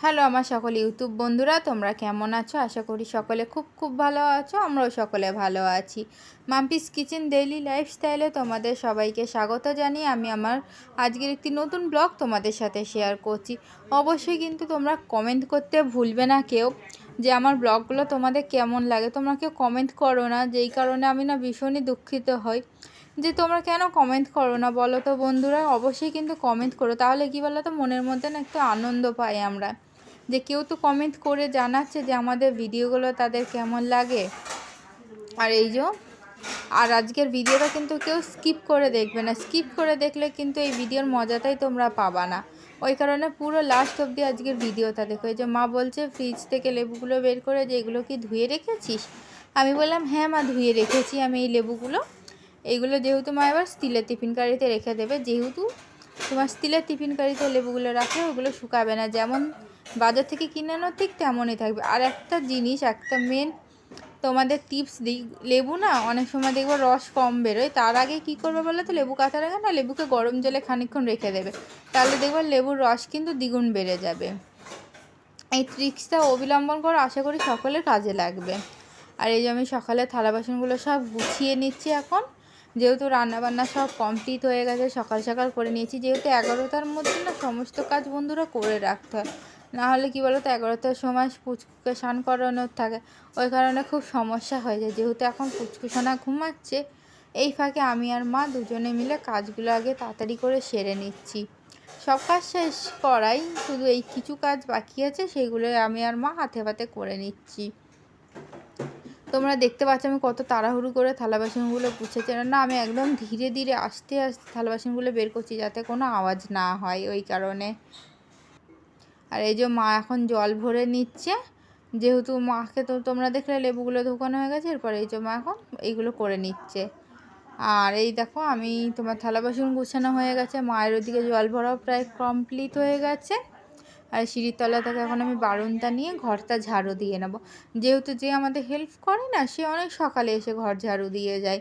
Hello আমার সকল YouTube বন্ধুরা, তোমরা কেমন আছো? আশা করি সকলে খুব খুব ভালো আছো, আমরাও সকলে ভালো আছি। মাম্পিস কিচেন ডেইলি লাইফস্টাইলে তোমাদের সবাইকে স্বাগত জানিয়ে আমি আমার আজকের একটি নতুন ব্লগ তোমাদের সাথে শেয়ার করছি। অবশ্যই কিন্তু তোমরা কমেন্ট করতে ভুলবে না কেউ যে আমার ব্লগগুলো তোমাদের কেমন লাগে। তোমরা কেউ কমেন্ট করো না, যেই কারণে আমি না ভীষণই দুঃখিত হই। যে তোমরা কেন কমেন্ট করো না? বলো তো বন্ধুরা, অবশ্যই কিন্তু কমেন্ট করো। তাহলে কী বলো তো মনের মধ্যে না একটু আনন্দ পাই আমরা। যে কেউ তো কমেন্ট করে জানাচ্ছে যে আমাদের ভিডিওগুলো তাদের কেমন লাগে। আর এই যে, আর আজকের ভিডিওটা কিন্তু কেউ স্কিপ করে দেখবে না। স্কিপ করে দেখলে কিন্তু এই ভিডিওর মজাটাই তোমরা পাবা না। ওই কারণে পুরো লাস্ট অবধি আজকের ভিডিওটা দেখো। এই যে মা বলছে ফ্রিজ থেকে লেবুগুলো বের করে যে এগুলো কি ধুয়ে রেখেছিস? আমি বললাম হ্যাঁ মা, ধুয়ে রেখেছি। আমি এই লেবুগুলো এইগুলো যেহেতু মা এবার স্টিলের টিফিন কারিতে রেখে দেবে, যেহেতু তোমার স্টিলের টিফিন কারিতে লেবুগুলো রাখলে ওগুলো শুকাবে না। যেমন বাজার থেকে কিনে আনো ঠিক তেমনই থাকবে। আর একটা জিনিস, একটা মেন তোমাদের টিপস দিই লেবু না, অনেক সময় দেখব রস কম বেরোয়। তার আগে কি করবে বলো তো? লেবু কাটার আগে না, লেবুকে গরম জলে খানিকক্ষণ রেখে দেবে। তাহলে দেখবে লেবুর রস কিন্তু দ্বিগুণ বেড়ে যাবে। এই ট্রিক্সটা অবলম্বন করে, আশা করি সকলের কাজে লাগবে। আর এই যে আমি সকালে থালা বাসনগুলো সব গুছিয়ে নিচ্ছি এখন। যেহেতু রান্নাবান্না সব কমপ্লিট হয়ে গেছে, সকাল সকাল করে নিয়েছি। যেহেতু এগারোটার মধ্যে না সমস্ত কাজ বন্ধুরা করে রাখতে হয়। না হলে কী বলো তো এগারোটার সময় পুচকুকে স্নান করানোর থাকে। ওই কারণে খুব সমস্যা হয়ে যায়। যেহেতু এখন পুচকুসোনা ঘুমাচ্ছে, এই ফাঁকে আমি আর মা দুজনে মিলে কাজগুলো আগে তাড়াতাড়ি করে সেরে নিচ্ছি। সব কাজ শেষ করাই শুধু এই কিছু কাজ বাকি আছে সেগুলো আমি আর মা হাতে হাতে করে নিচ্ছি। তোমরা দেখতে পাচ্ছ আমি কত তাড়াহুড়ো করে থালা বাসনগুলো পুছেছি না, আমি একদম ধীরে ধীরে, আস্তে আস্তে থালা বাসনগুলো বের করছি যাতে কোনো আওয়াজ না হয় ওই কারণে। আর এই যে মা এখন জল ভরে নিচ্ছে। যেহেতু মাকে তো তোমরা দেখলে লেবুগুলো ধোকানো হয়ে গেছে, এরপর এই যে মা এখন এইগুলো করে নিচ্ছে। আর এই দেখো, আমি তোমার থালা বাসন গুছানো হয়ে গেছে। মায়ের ওদিকে জল ভরাও প্রায় কমপ্লিট হয়ে গেছে। আর সিঁড়ির তলা থেকে এখন আমি বারণটা নিয়ে ঘরটা ঝাড়ু দিয়ে নেব। যেহেতু যে আমাদের হেল্প করে না, সে অনেক সকালে এসে ঘর ঝাড়ু দিয়ে যায়।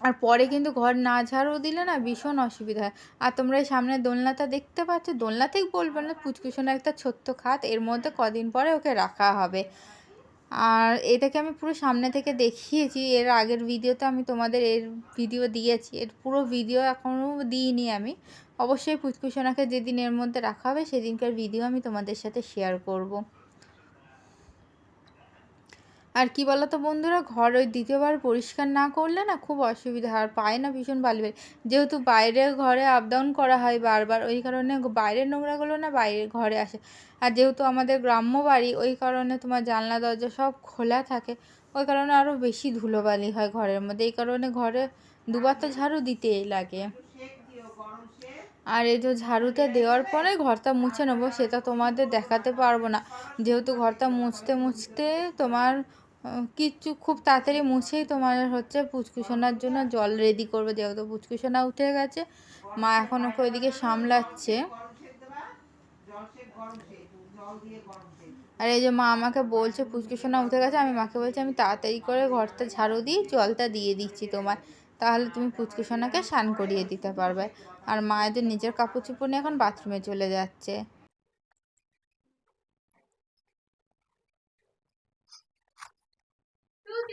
আর পরে কিন্তু ঘর না ঝাড়ু দিলে না ভীষণ অসুবিধা হয়। আর তোমরা এই সামনে দোলনাটা দেখতে পাচ্ছ? দোলনাতেই বলবে না পুচকুসোনা একটা ছোট্ট খাত এর মধ্যে কদিন পরে ওকে রাখা হবে। আর এটাকে আমি পুরো সামনে থেকে দেখিয়েছি, এর আগের ভিডিওতে আমি তোমাদের এর ভিডিও দিয়েছি, এর পুরো ভিডিও এখনও দিইনি আমি। অবশ্যই পুচকুসোনাকে যেদিন এর মধ্যে রাখা হবে, সেদিনকার ভিডিও আমি তোমাদের সাথে শেয়ার করব। আর কি বলো তো বন্ধুরা, ঘর ওই দ্বিতীয়বার পরিষ্কার না করলে না খুব অসুবিধা আর পায়ে না ভীষণ ভালো যেহেতু বাইরে ঘরে আপ ডাউন করা হয় বারবার, ওই কারণে বাইরের নোংরাগুলো না বাইরের ঘরে আসে। আর যেহেতু আমাদের গ্রাম্য বাড়ি, ওই কারণে তোমার জানলা, দরজা সব খোলা থাকে। ওই কারণে আরও বেশি ধুলোবালি হয় ঘরের মধ্যে। এই কারণে ঘরে দুবার তো ঝাড়ু দিতেই লাগে। আর এই যে ঝাড়ুটা দেওয়ার পরে ঘরটা মুছে নেব, সেটা তোমাদের দেখাতে পারব না। যেহেতু ঘরটা মুছতে মুছতে তোমার কিচ্ছু খুব তাড়াতাড়ি মুছেই তোমার হচ্ছে পুচকুসোনার জন্য জল রেডি করবে, যেহেতু পুচকুসোনা উঠে গেছে। মা এখন ওকে ওইদিকে সামলাচ্ছে। আর এই যে মা আমাকে বলছে, পুচকুসোনা উঠে গেছে, আমি মাকে বলছি, আমি তাড়াতাড়ি করে ঘরটা ঝাড়ু দিয়ে জলটা দিয়ে দিচ্ছি তোমার তাহলে তুমি পুচকুসোনাকে স্নান করিয়ে দিতে পারবে। আর মায়েদের নিজের কাপড় চোপড় নিয়ে এখন বাথরুমে চলে যাচ্ছে।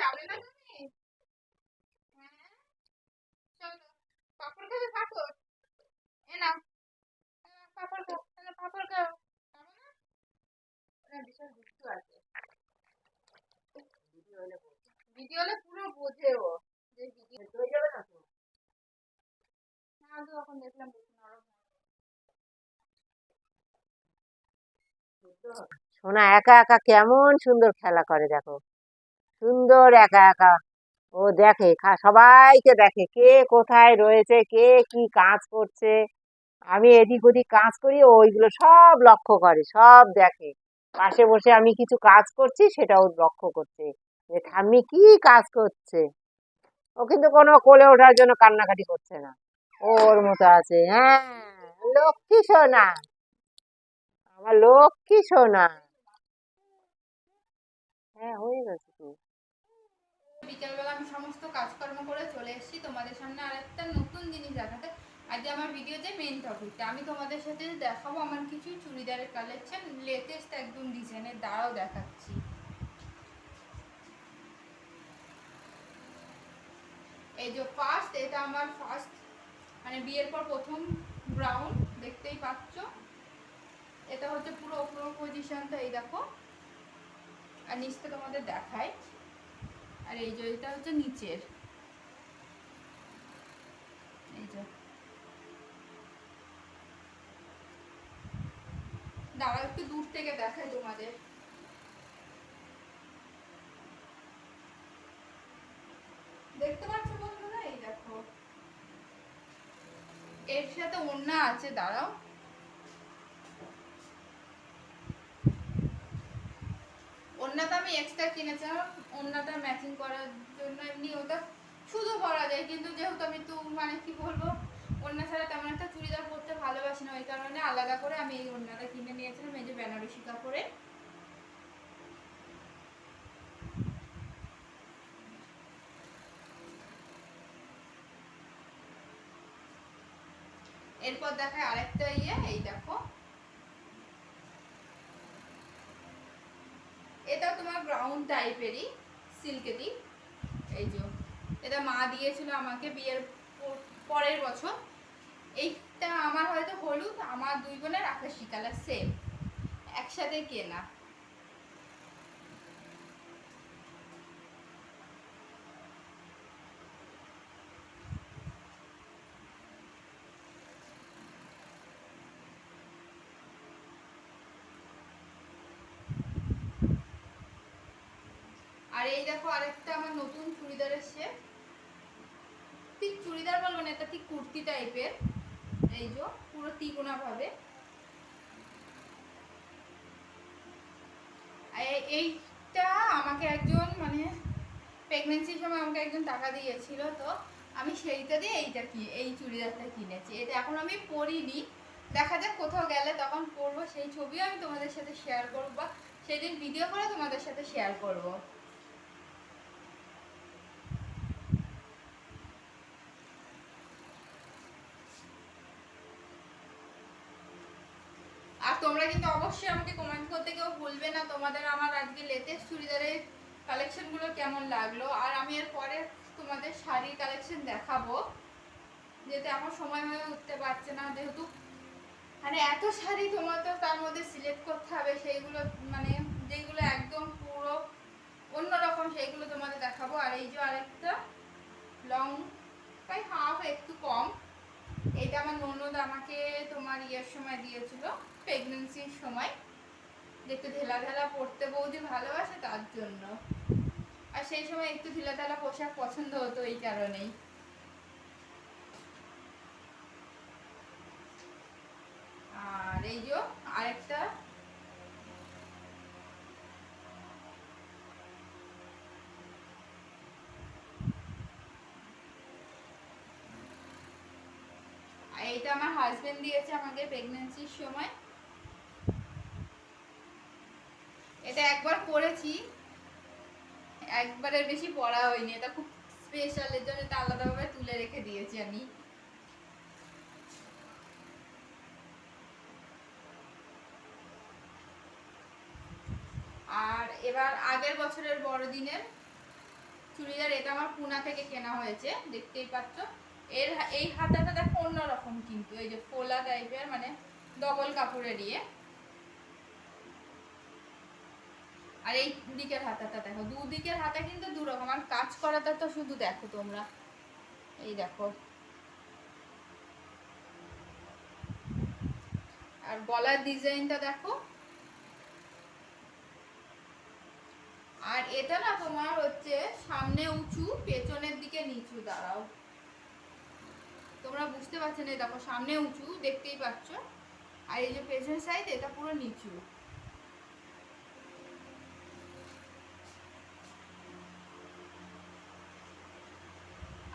যাবে না তুমি হ্যাঁ চলো পাপড় খাবে পাপড় এ নাও পাপড় খাও পাপড় খাও বিশাল দুষ্টু আছে ভিডিও হলে পুরো বোঝে ও যে ভিডিও হয়ে যাবে না তো না তো এখন দেখলাম বেশি নরম সোনা একা একা কেমন সুন্দর খেলা করে দেখো। সুন্দর একা একা। ও দেখে সবাইকে দেখে কে কোথায় রয়েছে, কে কি কাজ করছে। আমি এদিক ওদিক কাজ করি ওইগুলো সব লক্ষ্য করে, সব দেখে। পাশে বসে আমি কিছু কাজ করছি, সেটাও লক্ষ্য করছে। যে ঠাম্মি কি কাজ করছে। ও কিন্তু কোনো কোলে ওঠার জন্য কান্নাকাটি করছে না। ওর মতো আছে হ্যাঁ লক্ষ্মী সোনা। লক্ষ্মী সোনা। হ্যাঁ হয়ে গেছে তো। আমি সমস্ত কাজকর্ম করে চলে এসেছি। তোমাদের সামনে আরেকটা নতুন জিনিস দেখাতে। আজ আমার মেন টপিকটা আমি তোমাদের সাথে দেখাবো আমার কিছু চুড়িদারের কালেকশন লেটেস্ট একদম ডিজাইনের দ্বারাও দেখাচ্ছি। এই যে ফার্স্ট এটা আমার ফার্স্ট মানে বিয়ের পর প্রথম ব্রাউন দেখতেই পাচ্ছ। এটা হচ্ছে পুরো ওপর পজিশনটা এই দেখো। আর নিচটা তোমাদের দেখায় আর এই যে, এটা হচ্ছে নিচের। এই যে। দাঁড়াও, একটু দূর থেকে দেখাই তোমাদের। দেখতে পাচ্ছ বন্ধুরা? এই দেখো। এর সাথে ওড়না আছে, দাঁড়াও। ওড়নাটা আমি এক্সট্রা কিনেছিলাম ওড়নাটা ম্যাচিং করার জন্য এমনি ওটা শুধু পরা যায়, কিন্তু যেহেতু আমি তো মানে কি বলব ওড়না ছাড়া তেমন একটা চুড়িদার পরতে ভালোবাসি না, ওই কারণে আলাদা করে আমি এই ওড়নাটা কিনে নিয়েছিলাম, এই যে বেনারসি কাপড়ে। এরপর দেখায় আরেকটা ইয়ে এই দেখো এটা তোমার ব্রাউন টাইপেরই সিল্কেরই এই যে, এটা মা দিয়েছিল আমাকে বিয়ের পরের বছর। এইটা আমার হয়তো হলুদ, আমার দুই বোনের আকাশি কালার সেম একসাথে কেনা আর এই দেখো আরেকটা আমার নতুন চুড়িদারের শেপ ঠিক চুড়িদার বলব না, এটা ঠিক কুর্তি টাইপের এই যে, পুরো তিকোনা ভাবে এই- এইটা আমাকে একজন মানে প্রেগনেন্সির সময় আমাকে একজন টাকা দিয়েছিল তো, আমি সেইটা দিয়ে এইটা কি, এই চুড়িদারটা কিনেছি। এটা এখন আমি পরিনি। দেখা যাক কোথাও গেলে তখন পরবো। সেই ছবিও আমি তোমাদের সাথে শেয়ার করব বা সেদিন ভিডিও করে তোমাদের সাথে শেয়ার করব। তোমরা কিন্তু অবশ্যই আমাকে কমেন্ট করতে কেউ ভুলবে না। তোমাদের আমার আজকে লেটেস্ট চুড়িদারের কালেকশনগুলো কেমন লাগল? আর আমি এর পরে তোমাদের শাড়ির কালেকশন দেখাবো। যেহেতু আমার সময় হয়ে উঠতে পারছে না যেহেতু। মানে এত শাড়ি তোমার তো তার মধ্যে সিলেক্ট করতে হবে, সেইগুলো মানে যেগুলো একদম পুরো অন্যরকম সেইগুলো তোমাদের দেখাবো। আর এই যে আরেকটা লং প্রায় হাফ একটু কম। আমার ননদ আমাকে তোমার ইয়ের সময় দিয়েছিল প্রেগনেন্সির সময়। একটু ঢেলা ঢেলা পরতে বৌদি ভালোবাসে তার জন্য। আর সেই সময় একটু ঢিলা ঢালা পোশাক পছন্দ হতো এই কারণেই। আর এই যে আরেকটা আর আমার হাজবেন্ড দিয়েছে আমাকে প্রেগনেন্সির সময়। এটা একবার পরেছি একবারের বেশি পরা হয়নি। এটা খুব স্পেশাল এর জন্য এটা আলাদাভাবে তুলে রেখে দিয়েছি আমি। আর এবার আগের বছরের বড়দিনের চুড়িদার এটা আমার পুনা থেকে কেনা হয়েছে, দেখতেই পাচ্ছ। এর এই হাতাটা দেখো অন্যরকম কিন্তু, এই যে ফোলা টাইপের মানে ডবল কাপড়ের ইয়ে। আর এই দিকের হাতাটা দেখো, দুদিকের হাতা কিন্তু দু রকম আর কাজ করাটা তো শুধু দেখো তোমরা। এই দেখো। আর গলার ডিজাইনটা দেখো। আর এটা না তোমার হচ্ছে সামনে উঁচু, পেছনের দিকে নিচু, দাঁড়াও। তোমরা বুঝতে পারছ না দেখো সামনে উঁচু, দেখতেই পাচ্ছ। আর এই যে পেছনের সাইড এটা পুরো নিচু।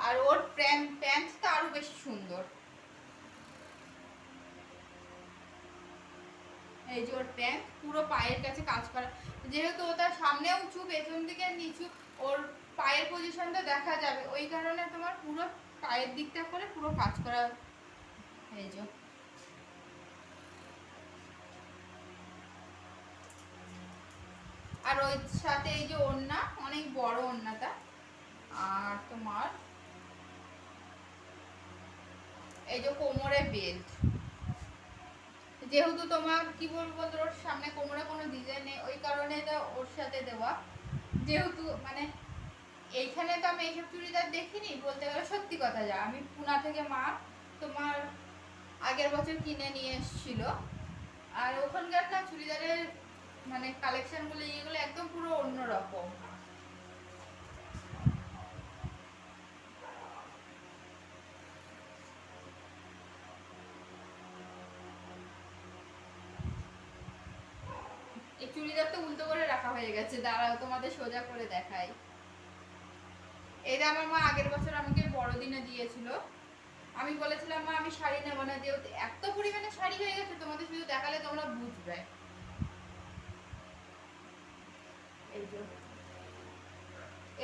আর ওর প্যান্ট প্যান্টটা আরও বেশি সুন্দর। এই যে ওর প্যান্ট, পুরো পায়ের কাছে কাজ করা। যেহেতু ওটা সামনে উঁচু, পেছন দিকে নিচু, ওর পায়ের পজিশনটা দেখা যাবে। ওই কারণে তোমার পুরো পায়ের দিকটা করে পুরো কাজ করা এই যে আর ওই সাথে এই যে ওড়না, অনেক বড় ওড়নাটা। আর তোমার এই যে কোমরে বেল্ট। যেহেতু তোমার, কি বলব তোর সামনে কোমরে কোনো ডিজাইন নেই, ওই কারণে ওর সাথে দেওয়া। যেহেতু মানে এইখানে তো আমি এইসব চুড়িদার দেখিনি, বলতে গেলে সত্যি কথা যা। আমি পুনা থেকে মা তোমার আগের বছর কিনে নিয়ে এসেছিল। আর ওখানকার না চুড়িদারের মানে কালেকশনগুলো ইয়েগুলো একদম পুরো অন্যরকম। এই চুড়িদারটা উল্টো করে রাখা হয়ে গেছে, দাঁড়াও তোমাদের সোজা করে দেখাই। এটা আমার মা আগের বছর আমাকে বড়দিনে দিয়েছিল। আমি বলেছিলাম, মা, আমি শাড়ি নেব না। যেহেতু এত পরিমাণে শাড়ি হয়ে গেছে, তোমাদের শুধু দেখালে তোমরা বুঝবে।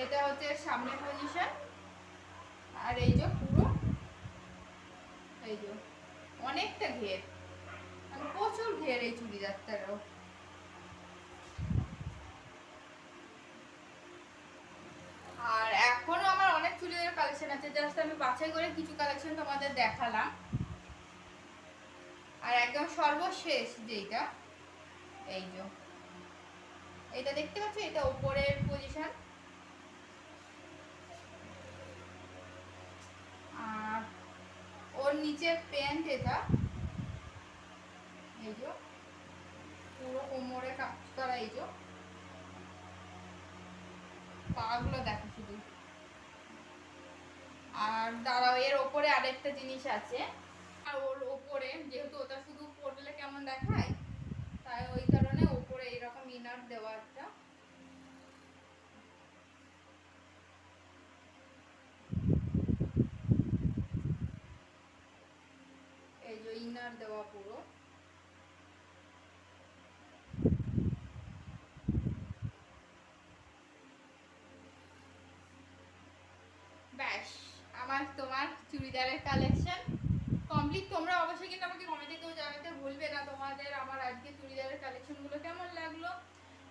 এটা হচ্ছে সামনের পজিশন আর এই যে পুরো। এই যে। অনেকটা ঘের। মানে প্রচুর ঘের এই চুড়িদারটারও আর এখনও আমার অনেক চুড়িদার কালেকশন আছে জাস্ট আমি বাছাই করে কিছু কালেকশন তোমাদের দেখালাম। আর একদম সর্বশেষ যেইটা, এই যে। এটা দেখতে পাচ্ছ? এটা উপরের পজিশন আর ওর নিচের প্যান্ট এটা, এই যে। পুরো কোমরে কাজ করা এই যে। পাগুলো দেখো শুধু। আর দাঁড়াও, এর ওপরে আরেকটা জিনিস আছে। আর ওর ওপরে, যেহেতু ওটা শুধু পরলে কেমন দেখায়, তাই ওই কারণে ওপরে এরকম ইনার দেওয়া একটা। এই যে ইনার দেওয়া পুরো। আমার তোমার চুড়িদারের কালেকশন কমপ্লিট তোমরা অবশ্যই কিন্তু আমাকে কমেন্টে কেউ জানাতে ভুলবে না তোমাদের আমার আজকে চুড়িদারের কালেকশনগুলো কেমন লাগল।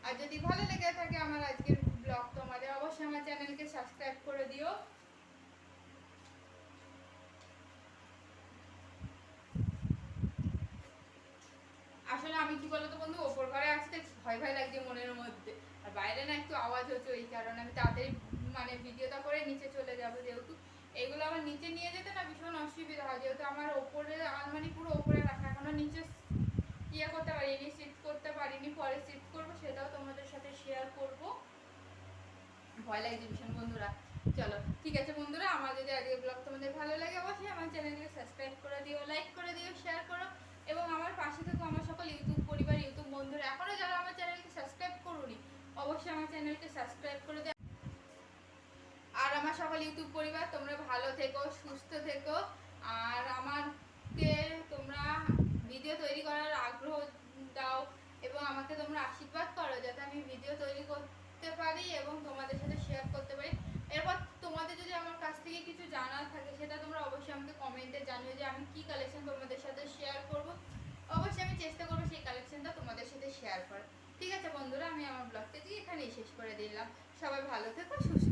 আর যদি ভালো লেগে থাকে আমার আজকের ব্লগ তোমাদের অবশ্যই আমার চ্যানেলকে সাবস্ক্রাইব করে দিও। আসলে আমি কি বলতো বন্ধু, ওপর ঘরে আসতে ভয় ভয় লাগছে মনের মধ্যে। আর বাইরে না একটু আওয়াজ হচ্ছে, ওই কারণে আমি তাড়াতাড়ি মানে ভিডিওটা করে নিচে চলে যাব যেহেতু। এগুলো আমার নিচে নিয়ে যেতে না ভীষণ অসুবিধা হয়, যেহেতু আমার ওপরে আলমারি পুরো ওপরে রাখা, এখনও নিচে ইয়ে করতে পারিনি সিট করতে পারিনি, পরে সিট করব, সেটাও তোমাদের সাথে শেয়ার করব। ভয় লাগছে ভীষণ বন্ধুরা। চলো, ঠিক আছে বন্ধুরা, আমার যদি আজকে ব্লগ তোমাদের ভালো লাগে অবশ্যই আমার চ্যানেলকে সাবস্ক্রাইব করে দিও লাইক করে দিও শেয়ার করো এবং আমার পাশে থেকো আমার সকল ইউটিউব পরিবার, ইউটিউব বন্ধুরা। এখনও যারা আমার চ্যানেলকে সাবস্ক্রাইব করুনি, অবশ্যই আমার চ্যানেলকে সাবস্ক্রাইব করে আর আমার সকল ইউটিউব পরিবার, তোমরা ভালো থেকো, সুস্থ থেকো। আর আমাকে তোমরা ভিডিও তৈরি করার আগ্রহ দাও এবং আমাকে তোমরা আশীর্বাদ করো যাতে আমি ভিডিও তৈরি করতে পারি এবং তোমাদের সাথে শেয়ার করতে পারি। এরপর তোমাদের যদি আমার কাছ থেকে কিছু জানার থাকে, সেটা তোমরা অবশ্যই আমাকে কমেন্টে জানিও যে আমি কি কালেকশন তোমাদের সাথে শেয়ার করব। অবশ্যই আমি চেষ্টা করব সেই কালেকশনটা তোমাদের সাথে শেয়ার করার। ঠিক আছে বন্ধুরা, আমি আমার ব্লগটা দিয়ে এখানেই শেষ করে দিলাম। সবাই ভালো থেকো, সুস্থ